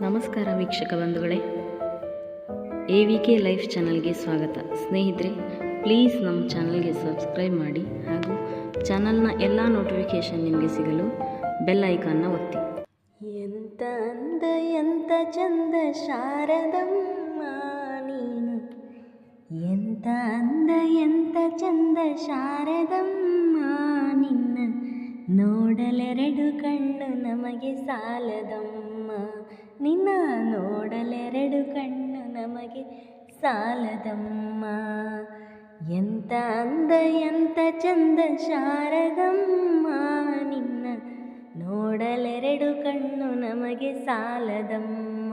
ನಮಸ್ಕಾರ ವೀಕ್ಷಕ ಬಂಧುಗಳೇ. ಎ ವಿ ಕೆ ಲೈಫ್ ಚಾನಲ್ಗೆ ಸ್ವಾಗತ. ಸ್ನೇಹಿತರೆ, ಪ್ಲೀಸ್ ನಮ್ಮ ಚಾನಲ್ಗೆ ಸಬ್ಸ್ಕ್ರೈಬ್ ಮಾಡಿ ಹಾಗೂ ಚಾನಲ್ನ ಎಲ್ಲ ನೋಟಿಫಿಕೇಷನ್ ನಿಮಗೆ ಸಿಗಲು ಬೆಲ್ ಐಕಾನ್ನ ಒತ್ತಿ. ಎಂತ ಅಂದ, ಎಂತ ಚಂದ, ಶಾರದಮ್ಮ ನೀನು. ಎಂತ ಅಂದ, ಎಂತ ಚಂದ, ಶಾರದಮ್ಮ ನಿನ್ನ. ನೋಡಲೆರಡು ಕಣ್ಣು ನಮಗೆ ಸಾಲದಮ್ಮ. ನಿನ್ನ ನೋಡಲೆರಡು ಕಣ್ಣು ನಮಗೆ ಸಾಲದಮ್ಮ. ಎಂತ ಅಂದ, ಎಂತ ಚಂದ ಶಾರದಮ್ಮ. ನಿನ್ನ ನೋಡಲೆರಡು ಕಣ್ಣು ನಮಗೆ ಸಾಲದಮ್ಮ.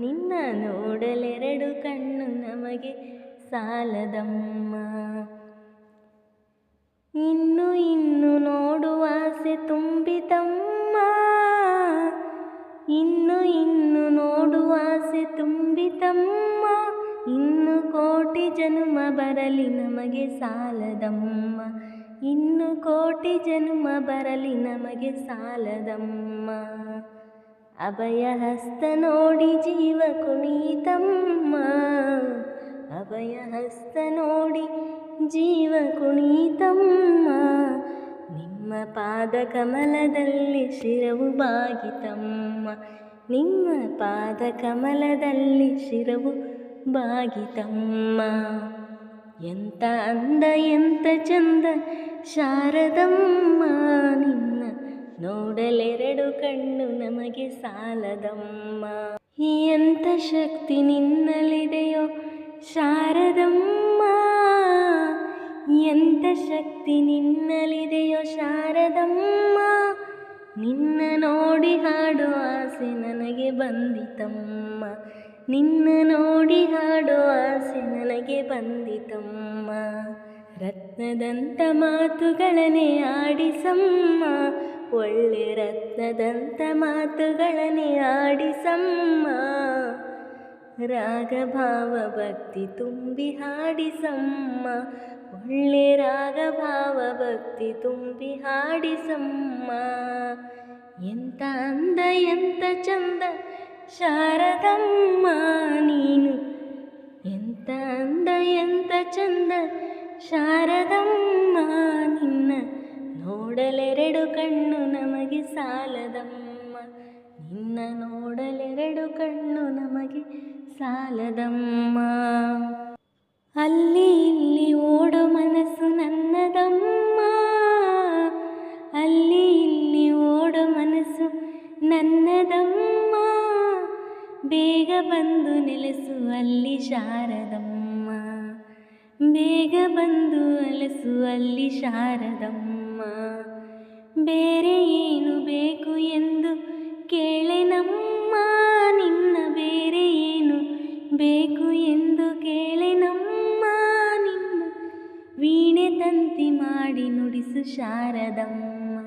ನಿನ್ನ ನೋಡಲೆರಡು ಕಣ್ಣು ನಮಗೆ ಸಾಲದಮ್ಮ. ಇನ್ನು ಇನ್ನು ನೋಡುವ ಆಸೆ ತುಂಬಿತಮ್ಮ. ಇನ್ನು ಇನ್ನು ನೋಡುವ ಆಸೆ ತುಂಬಿತಮ್ಮ. ಇನ್ನು ಕೋಟಿ ಜನ್ಮ ಬರಲಿ ನಮಗೆ ಸಾಲದಮ್ಮ. ಇನ್ನು ಕೋಟಿ ಜನ್ಮ ಬರಲಿ ನಮಗೆ ಸಾಲದಮ್ಮ. ಅಭಯ ಹಸ್ತ ನೋಡಿ ಜೀವ ಕುಣಿತಮ್ಮ. ಅಭಯ ಹಸ್ತ ನೋಡಿ ಜೀವ ಕುಣಿತಮ್ಮ. ನಿಮ್ಮ ಪಾದ ಕಮಲದಲ್ಲಿ ಶಿರವು ಬಾಗಿತಮ್ಮ. ನಿಮ್ಮ ಪಾದ ಕಮಲದಲ್ಲಿ ಶಿರವು ಬಾಗಿತಮ್ಮ. ಎಂತ ಅಂದ, ಎಂತ ಚಂದ, ಶಾರದಮ್ಮ. ನಿನ್ನ ನೋಡಲೆರಡು ಕಣ್ಣು ನಮಗೆ ಸಾಲದಮ್ಮ. ಎಂತ ಶಕ್ತಿ ನಿನ್ನಲ್ಲಿದೆಯೋ, ಶಾರದಮ್ಮ. ಎಂತ ಶಕ್ತಿ ನಿನ್ನಲಿದೆ ನಿನ್ನ ನೋಡಿ ಹಾಡೋ ಆಸೆ ನನಗೆ ಬಂದಿತಮ್ಮ. ನಿನ್ನ ನೋಡಿ ಹಾಡೋ ಆಸೆ ನನಗೆ ಬಂದಿತಮ್ಮ. ರತ್ನದಂತ ಮಾತುಗಳನ್ನೇ ಆಡಿಸಮ್ಮ. ಒಳ್ಳೆ ರತ್ನದಂತ ಮಾತುಗಳನ್ನೇ ಆಡಿಸಮ್ಮ. ರಾಗ ಭಾವ ಭಕ್ತಿ ತುಂಬಿ ಹಾಡಿಸಮ್ಮ. ಒಳ್ಳೆ ರಾಗ ಭಾವ ಭಕ್ತಿ ತುಂಬಿ ಹಾಡಿಸಮ್ಮ. ಎಂತ ಅಂದ, ಎಂತ ಚಂದ, ಶಾರದಮ್ಮ ನೀನು. ಎಂತ ಅಂದ, ಎಂತ ಚಂದ, ಶಾರದಮ್ಮ ನಿನ್ನ. ನೋಡಲೆರಡು ಕಣ್ಣು ನಮಗೆ ಸಾಲದಮ್ಮ. ನಿನ್ನ ನೋಡಲೆರಡು ಕಣ್ಣು ನಮಗೆ ಸಾಲದಮ್ಮ. ಅಲ್ಲಿ ಇಲ್ಲಿ ಓಡೋ ಮನಸ್ಸು ನನ್ನದಮ್ಮ. ಅಲ್ಲಿ ಇಲ್ಲಿ ಓಡೋ ಮನಸ್ಸು ನನ್ನದಮ್ಮ. ಬೇಗ ಬಂದು ನೆಲೆಸು ಅಲ್ಲಿ ಶಾರದಮ್ಮ. ಬೇಗ ಬಂದು ಅಲಸು ಅಲ್ಲಿ ಶಾರದಮ್ಮ. ಬೇರೆ ಏನು ಬೇಕು ಎಂದು ಕೇಳೆನಮ್ಮ ನುಡಿಸು ಶಾರದಮ್ಮ.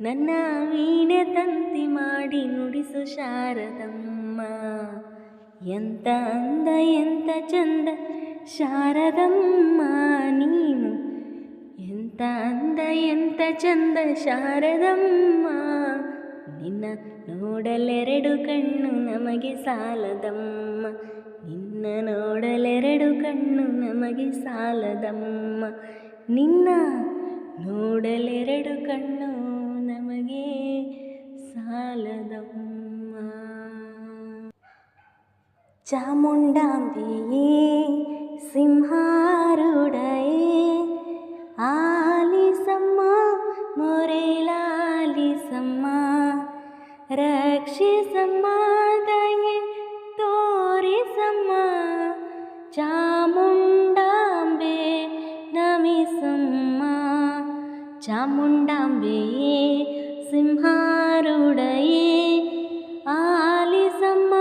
ನನ್ನ ವೀಣೆ ತಂತಿ ಮಾಡಿ ನುಡಿಸು ಶಾರದಮ್ಮ. ಎಂತ ಅಂದ, ಎಂತ ಚಂದ ಶಾರದಮ್ಮ ನೀನು. ಎಂತ ಅಂದ, ಎಂತ ಚಂದ ಶಾರದಮ್ಮ. ನಿನ್ನ ನೋಡಲೆರಡು ಕಣ್ಣು ನಮಗೆ ಸಾಲದಮ್ಮ. ನಿನ್ನ ನೋಡಲೆರಡು ಕಣ್ಣು ನಮಗೆ ಸಾಲದಮ್ಮ. ನಿನ್ನ ನೋಡಲೆರಡು ಕಣ್ಣು ನಮಗೆ ಸಾಲದಮ್ಮ. ಚಾಮುಂಡಾಂಬೆಯೇ ಸಿಂಹಾರೂಢಯೇ ಆಲಿಸಮ್ಮ ಮೊರೆಲಾಲಿಸಮ್ಮ ರಕ್ಷಿಸಮ್ಮ. ಚಾಮುಂಡಾಂಬೆಯೇ ಸಿಂಹಾರೂಢಯೇ ಆಲಿಸಮ್ಮ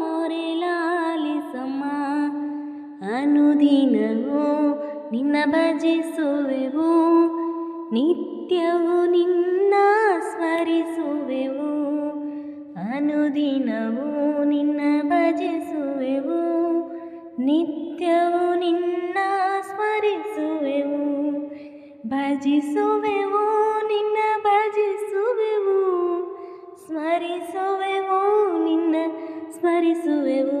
ಮೊರೆಲಾಲಿಸಮ್ಮ ಅನುದಿನವೂ ನಿನ್ನ ಭಜಿಸುವೆವು ನಿತ್ಯವು ನಿನ್ನ ಸ್ಮರಿಸುವೆವು ಅನುದಿನವೂ ನಿನ್ನ ಭಜಿಸುವೆವು ನಿತ್ಯವು ನಿನ್ನ ಸ್ಮರಿಸುವೆವು ಭಜಿಸುವೆವು ನಿನ್ನ ಭಜಿಸುವೆವು ಸ್ಮರಿಸುವೆವು ನಿನ್ನ ಸ್ಮರಿಸುವೆವು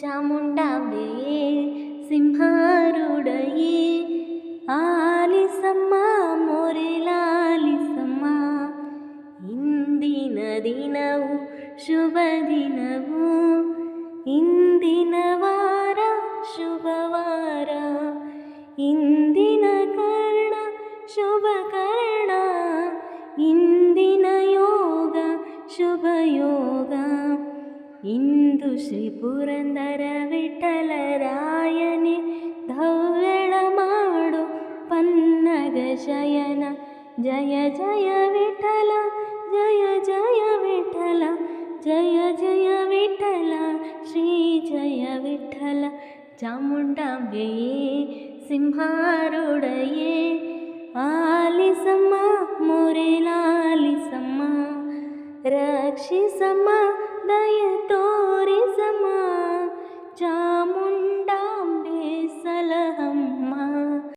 ಚಾಮುಂಡಾಂಬೆಯೇ ಸಿಂಹಾರೂಢಯೇ ಆಲಿಸಮ್ಮ ಮೊರೆಲಾಲಿಸಮ್ಮ ಇಂದಿನ ದಿನವು ಶುಭ ದಿನವು ಇಂದಿನ ವಾರ ಶುಭವಾರ ಇಂದಿನ ಇಂದಿನ ಯೋಗ ಶುಭ ಯೋಗ ಇಂದು ಶ್ರೀ ಪುರಂದರ ವಿಠಲರಾಯನೇ ಧವ್ಯಳ ಮಾಡು ಪನ್ನಗ ಶಯನ ಜಯ ಜಯ ವಿಠಲ ಜಯ ಜಯ ವಿಠಲ ಜಯ ಜಯ ವಿಠಲ ಶ್ರೀ ಜಯ ವಿಠಲ ಚಾಮುಂಡಾಂಬೆಯೇ ಸಿಂಹಾರೂಢಯೇ ಆಲಿಸಮ್ಮ ಮೊರೆಲಾಲಿಸಮ್ಮ बक्षिसमा दया